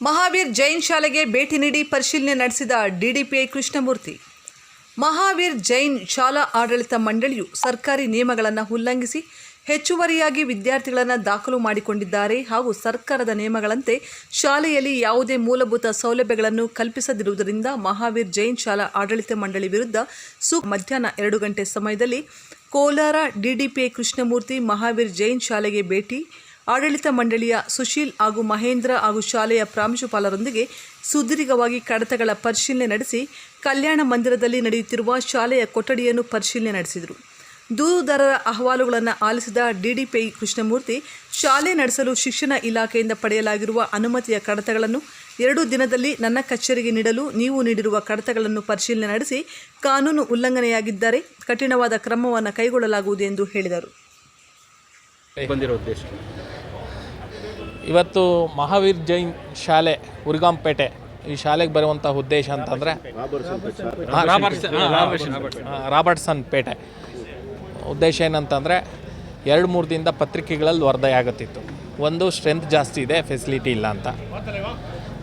ಮಹಾವೀರ್ ಜೈನ್ ಶಾಲೆಗೆ ಭೇಟಿ ನೀಡಿ ಪರಿಶೀಲನೆ ನಡೆಸಿದ ಡಿಡಿಪಿಐ ಕೃಷ್ಣಮೂರ್ತಿ. ಮಹಾವೀರ್ ಜೈನ್ ಶಾಲಾ ಆಡಳಿತ ಮಂಡಳಿಯು ಸರ್ಕಾರಿ ನಿಯಮಗಳನ್ನು ಉಲ್ಲಂಘಿಸಿ ಹೆಚ್ಚುವರಿಯಾಗಿ ವಿದ್ಯಾರ್ಥಿಗಳನ್ನು ದಾಖಲು ಮಾಡಿಕೊಂಡಿದ್ದಾರೆ ಹಾಗೂ ಸರ್ಕಾರದ ನಿಯಮಗಳಂತೆ ಶಾಲೆಯಲ್ಲಿ ಯಾವುದೇ ಮೂಲಭೂತ ಸೌಲಭ್ಯಗಳನ್ನು ಕಲ್ಪಿಸದಿರುವುದರಿಂದ ಮಹಾವೀರ್ ಜೈನ್ ಶಾಲಾ ಆಡಳಿತ ಮಂಡಳಿ ವಿರುದ್ಧ ಸು ಮಧ್ಯಾಹ್ನ ಎರಡು ಗಂಟೆ ಸಮಯದಲ್ಲಿ ಕೋಲಾರ ಡಿಡಿಪಿಐ ಕೃಷ್ಣಮೂರ್ತಿ ಮಹಾವೀರ್ ಜೈನ್ ಶಾಲೆಗೆ ಭೇಟಿ ಆಡಳಿತ ಮಂಡಳಿಯ ಸುಶೀಲ್ ಹಾಗೂ ಮಹೇಂದ್ರ ಹಾಗೂ ಶಾಲೆಯ ಪ್ರಾಂಶುಪಾಲರೊಂದಿಗೆ ಸುದೀರ್ಘವಾಗಿ ಕಡತಗಳ ಪರಿಶೀಲನೆ ನಡೆಸಿ ಕಲ್ಯಾಣ ಮಂದಿರದಲ್ಲಿ ನಡೆಯುತ್ತಿರುವ ಶಾಲೆಯ ಕೊಠಡಿಯನ್ನು ಪರಿಶೀಲನೆ ನಡೆಸಿದರು. ದೂರುದಾರರ ಅಹವಾಲುಗಳನ್ನು ಆಲಿಸಿದ ಡಿಡಿಪಿ ಕೃಷ್ಣಮೂರ್ತಿ, ಶಾಲೆ ನಡೆಸಲು ಶಿಕ್ಷಣ ಇಲಾಖೆಯಿಂದ ಪಡೆಯಲಾಗಿರುವ ಅನುಮತಿಯ ಕಡತಗಳನ್ನು ಎರಡು ದಿನದಲ್ಲಿ ನನ್ನ ಕಚೇರಿಗೆ ನೀಡಲು ನೀವು ನೀಡಿರುವ ಕಡತಗಳನ್ನು ಪರಿಶೀಲನೆ ನಡೆಸಿ ಕಾನೂನು ಉಲ್ಲಂಘನೆಯಾಗಿದ್ದರೆ ಕಠಿಣವಾದ ಕ್ರಮವನ್ನು ಕೈಗೊಳ್ಳಲಾಗುವುದು ಎಂದು ಹೇಳಿದರು. ಇವತ್ತು ಮಹಾವೀರ್ ಜೈನ್ ಶಾಲೆ ಉರ್ಗಾಂಪೇಟೆ ಈ ಶಾಲೆಗೆ ಬರುವಂಥ ಉದ್ದೇಶ ಅಂತಂದರೆ ರಾಬರ್ಟ್ಸನ್ ಪೇಟೆ. ಉದ್ದೇಶ ಏನಂತಂದರೆ ಎರಡು ಮೂರು ದಿನದ ಪತ್ರಿಕೆಗಳಲ್ಲಿ ವರದಿ ಆಗುತ್ತಿತ್ತು. ಒಂದು ಸ್ಟ್ರೆಂತ್ ಜಾಸ್ತಿ ಇದೆ ಫೆಸಿಲಿಟಿ ಇಲ್ಲ ಅಂತ.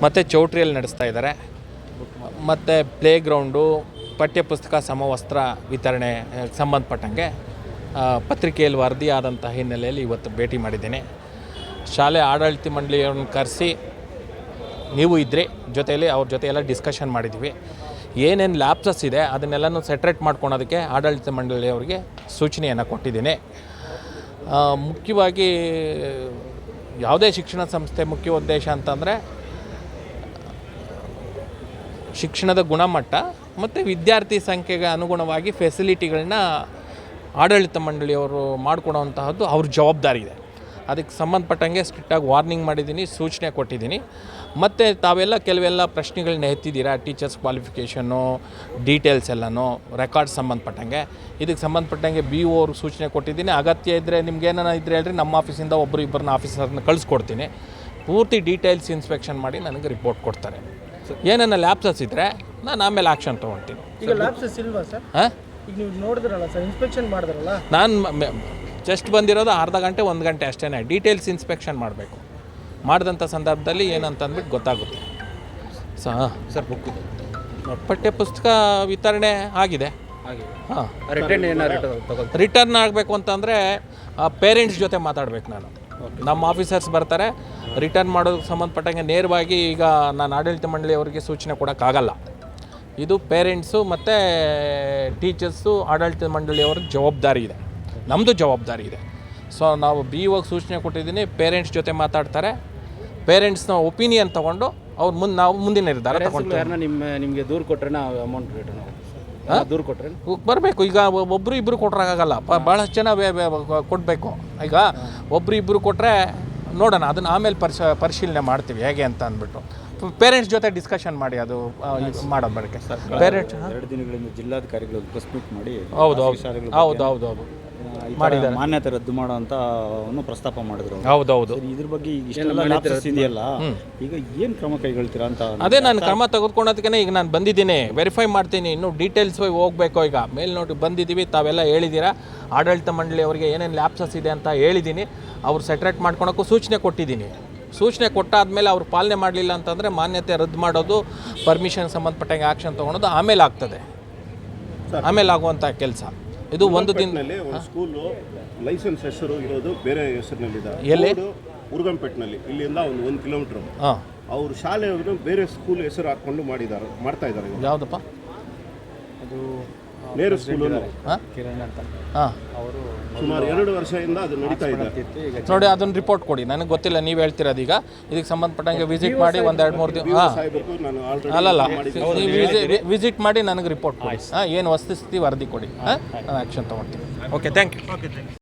ಮತ್ತು ಚೌಟ್ರಿಯಲ್ಲಿ ನಡೆಸ್ತಾ ಇದ್ದಾರೆ. ಮತ್ತು ಪ್ಲೇ ಗ್ರೌಂಡು ಪಠ್ಯಪುಸ್ತಕ ಸಮವಸ್ತ್ರ ವಿತರಣೆ ಸಂಬಂಧಪಟ್ಟಂಗೆ ಪತ್ರಿಕೆಯಲ್ಲಿ ವರದಿ ಆದಂಥ ಹಿನ್ನೆಲೆಯಲ್ಲಿ ಇವತ್ತು ಭೇಟಿ ಮಾಡಿದ್ದೇನೆ. ಶಾಲೆ ಆಡಳಿತ ಮಂಡಳಿಯನ್ನು ಕರೆಸಿ ನೀವು ಇದ್ದರೆ ಜೊತೆಯಲ್ಲಿ ಅವ್ರ ಜೊತೆ ಎಲ್ಲ ಡಿಸ್ಕಷನ್ ಮಾಡಿದ್ದೀವಿ ಏನೇನು ಲ್ಯಾಪ್ಸಸ್ ಇದೆ, ಅದನ್ನೆಲ್ಲನೂ ಸೆಟ್ರೇಟ್ ಮಾಡ್ಕೊಳೋದಕ್ಕೆ ಆಡಳಿತ ಮಂಡಳಿಯವರಿಗೆ ಸೂಚನೆಯನ್ನು ಕೊಟ್ಟಿದ್ದೀನಿ. ಮುಖ್ಯವಾಗಿ ಯಾವುದೇ ಶಿಕ್ಷಣ ಸಂಸ್ಥೆ ಮುಖ್ಯ ಉದ್ದೇಶ ಅಂತಂದರೆ ಶಿಕ್ಷಣದ ಗುಣಮಟ್ಟ ಮತ್ತು ವಿದ್ಯಾರ್ಥಿ ಸಂಖ್ಯೆಗೆ ಅನುಗುಣವಾಗಿ ಫೆಸಿಲಿಟಿಗಳನ್ನ ಆಡಳಿತ ಮಂಡಳಿಯವರು ಮಾಡಿಕೊಡೋವಂತಹದ್ದು ಅವ್ರ ಜವಾಬ್ದಾರಿ ಇದೆ. ಅದಕ್ಕೆ ಸಂಬಂಧಪಟ್ಟಂಗೆ ಸ್ಟ್ರಿಕ್ಟಾಗಿ ವಾರ್ನಿಂಗ್ ಮಾಡಿದ್ದೀನಿ ಸೂಚನೆ ಕೊಟ್ಟಿದ್ದೀನಿ. ಮತ್ತು ತಾವೆಲ್ಲ ಕೆಲವೆಲ್ಲ ಪ್ರಶ್ನೆಗಳನ್ನ ಎತ್ತಿದ್ದೀರಾ? ಟೀಚರ್ಸ್ ಕ್ವಾಲಿಫಿಕೇಷನ್ನು ಡೀಟೇಲ್ಸ್ ಎಲ್ಲನೂ ರೆಕಾರ್ಡ್ಸ್ ಸಂಬಂಧಪಟ್ಟಂಗೆ. ಇದಕ್ಕೆ ಸಂಬಂಧಪಟ್ಟಂಗೆ ಬಿ ಓ ಅವ್ರಿಗೆ ಸೂಚನೆ ಕೊಟ್ಟಿದ್ದೀನಿ. ಅಗತ್ಯ ಇದ್ದರೆ ನಿಮ್ಗೆ ಏನಾರ ಇದ್ರೆ ಹೇಳ್ರಿ ನಮ್ಮ ಆಫೀಸಿಂದ ಒಬ್ಬರು ಇಬ್ಬರನ್ನ ಆಫೀಸರ್ನ ಕಳಿಸ್ಕೊಡ್ತೀನಿ. ಪೂರ್ತಿ ಡೀಟೇಲ್ಸ್ ಇನ್ಸ್ಪೆಕ್ಷನ್ ಮಾಡಿ ನನಗೆ ರಿಪೋರ್ಟ್ ಕೊಡ್ತಾರೆ. ಏನನ್ನ ಲ್ಯಾಪ್ಸಸ್ ಇದ್ದರೆ ನಾನು ಆಮೇಲೆ ಆ್ಯಕ್ಷನ್ ತೊಗೊಳ್ತೀನಿ ಈಗ ಲ್ಯಾಪ್ಸಸ್ ಇಲ್ವಾ ಸರ್? ಹಾಂ? ಈಗ ನೀವು ನೋಡಿದ್ರಲ್ಲ ಸರ್ ಇನ್ಸ್ಪೆಕ್ಷನ್ ಮಾಡಿದ್ರಲ್ಲ? ನಾನು ಜಸ್ಟ್ ಬಂದಿರೋದು ಅರ್ಧ ಗಂಟೆ ಒಂದು ಗಂಟೆ ಅಷ್ಟೇ ಡೀಟೇಲ್ಸ್ ಇನ್ಸ್ಪೆಕ್ಷನ್ ಮಾಡಬೇಕು. ಮಾಡಿದಂಥ ಸಂದರ್ಭದಲ್ಲಿ ಏನಂತ ಅಂದ್ಬಿಟ್ಟು ಗೊತ್ತಾಗುತ್ತೆ. ಸ ಸರ್ ಬುಕ್ ಪಠ್ಯ ಪುಸ್ತಕ ವಿತರಣೆ ಆಗಿದೆ. ಹಾಂ. ರಿಟರ್ನ್ ಆಗಬೇಕು ಅಂತಂದರೆ ಪೇರೆಂಟ್ಸ್ ಜೊತೆ ಮಾತಾಡ್ಬೇಕು ನಾನು. ನಮ್ಮ ಆಫೀಸರ್ಸ್ ಬರ್ತಾರೆ. ರಿಟರ್ನ್ ಮಾಡೋದಕ್ಕೆ ಸಂಬಂಧಪಟ್ಟಂಗೆ ನೇರವಾಗಿ ಈಗ ನಾನು ಆಡಳಿತ ಮಂಡಳಿಯವರಿಗೆ ಸೂಚನೆ ಕೊಡೋಕ್ಕಾಗಲ್ಲ. ಇದು ಪೇರೆಂಟ್ಸು ಮತ್ತು ಟೀಚರ್ಸು ಆಡಳಿತ ಮಂಡಳಿಯವ್ರ ಜವಾಬ್ದಾರಿ ಇದೆ. ನಮ್ಮದು ಜವಾಬ್ದಾರಿ ಇದೆ. ಸೊ ನಾವು ಬಿ ಇವಾಗ ಸೂಚನೆ ಕೊಟ್ಟಿದ್ದೀನಿ ಪೇರೆಂಟ್ಸ್ ಜೊತೆ ಮಾತಾಡ್ತಾರೆ. ಪೇರೆಂಟ್ಸ್ನ ಒಪಿನಿಯನ್ ತೊಗೊಂಡು ಅವ್ರು ಮುಂದೆ ನಾವು ಮುಂದಿನ ನಿರ್ಧಾರ ಯಾರನ್ನ ನಿಮ್ಮ ನಿಮಗೆ ದೂರು ಕೊಟ್ಟರೆ ನಾವು ಅಮೌಂಟ್ ರಿಟರ್ನ್ ದೂರು ಕೊಟ್ಟರೆ ಬರಬೇಕು. ಈಗ ಒಬ್ಬರು ಇಬ್ಬರು ಕೊಟ್ರಾಗಲ್ಲ ಭಾಳಷ್ಟು ಜನ ಕೊಡಬೇಕು. ಈಗ ಒಬ್ಬರು ಇಬ್ಬರು ಕೊಟ್ಟರೆ ನೋಡೋಣ ಅದನ್ನು ಆಮೇಲೆ ಪರಿಶ ಪರಿಶೀಲನೆ ಮಾಡ್ತೀವಿ. ಹೇಗೆ ಅಂತ ಅಂದ್ಬಿಟ್ಟು. ಪೇರೆಂಟ್ಸ್ ಜೊತೆ ಡಿಸ್ಕಷನ್ ಮಾಡಿ ಅದು ಮಾಡೋ ಮಾಡೋದು ಬಳಿಕೆ ಪೇರೆಂಟ್ಸ್ ಎರಡು ದಿನಗಳಿಂದ ಜಿಲ್ಲಾಧಿಕಾರಿಗಳು ಪ್ರೆಸ್ ಮೀಟ್ ಮಾಡಿ ಹೌದು ಹೌದು. ಹೌದು ಹೌದು ಹೌದು. ಥರ ಮಾನ್ಯತೆ ರದ್ದು ಮಾಡುವಂತ ಅವನ್ನು ಪ್ರಸ್ತಾಪ ಮಾಡಿದ್ರು. ಹೌದೌದು. ಹೌದು ಹೌದು ಸರಿ, ಇದ್ರ ಬಗ್ಗೆ ಈಗ ಇಷ್ಟೆಲ್ಲ lapses ಇದೆಯಲ್ಲ ಈಗ ಏನು ಕ್ರಮ ಕೈಗೊಳ್ತೀರಾ ಅಂತ ಅದೇ ನಾನು ಕ್ರಮ ತೆಗೆದುಕೊಳ್ಳೋದಕ್ಕೆ ಈಗ ನಾನು ಬಂದಿದ್ದೀನಿ. ವೆರಿಫೈ ಮಾಡ್ತೀನಿ. ಇನ್ನು ಡೀಟೇಲ್ಸ್ ಹೋಗಬೇಕು ಈಗ. ಮೇಲ್ ಮೇಲ್ನೋಟಿ ಬಂದಿದ್ದೀವಿ ತಾವೆಲ್ಲ ಹೇಳಿದ್ದೀರಾ? ಆಡಳಿತ ಮಂಡಳಿ ಅವರಿಗೆ ಏನೇನು ಲ್ಯಾಪ್ಸಸ್ ಇದೆ ಅಂತ ಹೇಳಿದ್ದೀನಿ. ಅವ್ರು ಸೆಟ್ರೇಟ್ ಮಾಡ್ಕೊಳಕ್ಕೂ ಸೂಚನೆ ಕೊಟ್ಟಿದ್ದೀನಿ. ಸೂಚನೆ ಕೊಟ್ಟಾದ್ಮೇಲೆ ಅವ್ರು ಪಾಲನೆ ಮಾಡಲಿಲ್ಲ ಅಂತಂದರೆ ಮಾನ್ಯತೆ ರದ್ದು ಮಾಡೋದು ಪರ್ಮಿಷನ್ ಸಂಬಂಧಪಟ್ಟಂಗೆ ಆ್ಯಕ್ಷನ್ ತೊಗೊಳೋದು ಆಮೇಲೆ ಆಗ್ತದೆ. ಆಮೇಲೆ ಆಗುವಂಥ ಕೆಲಸ. ಇದು ಒಂದು ದಿನದಲ್ಲಿ ಒಂದು ಸ್ಕೂಲು ಲೈಸೆನ್ಸ್ ಹೆಸರು ಇರೋದು ಬೇರೆ ಹೆಸರಿನಲ್ಲಿದೆ. ಎಲ್ಲಿ? ಉರ್ಗಂಪೇಟ್ನಲ್ಲಿ. ಇಲ್ಲಿಂದ ಒಂದು ಒಂದು ಕಿಲೋಮೀಟರ್. ಅವರು ಶಾಲೆ ಶಾಲೆಯವರು ಬೇರೆ ಸ್ಕೂಲ್ ಹೆಸರು ಹಾಕೊಂಡು ಮಾಡಿದ್ದಾರೆ ಮಾಡ್ತಾ ಇದ್ದಾರೆ. ಯಾವುದಪ್ಪ? ಕಿರಣ್ ಅಂತ. ಹಾಂ. ಹಾಂ ಸುಮಾರು ಎರಡು ವರ್ಷದಿಂದ ಅದು ನಡೀತಾ ಇದೆ. ನೋಡಿ ಅದನ್ನ ರಿಪೋರ್ಟ್ ಕೊಡಿ. ನನಗೆ ಗೊತ್ತಿಲ್ಲ ನೀವು ಹೇಳ್ತಿರೋದು ಈಗ ಇದಕ್ಕೆ ಸಂಬಂಧಪಟ್ಟಂಗೆ ವಿಸಿಟ್ ಮಾಡಿ ಒಂದು ಎರಡು ಮೂರು ಸಾಹೇಬರು ನಾನು ಆಲ್ರೆಡಿ ಅಲ್ಲಲ್ಲ ವಿಸಿಟ್ ಮಾಡಿ ನನಗೆ ರಿಪೋರ್ಟ್ ಕೊಡಿ. ಹಾಂ ಏನು ವಸ್ತುಸ್ಥಿತಿ ವರದಿ ಕೊಡಿ. ಹಾಂ ನಾನು ಆ್ಯಕ್ಷನ್ ತೊಗೊಳ್ತೀನಿ ಓಕೆ ಥ್ಯಾಂಕ್ ಯು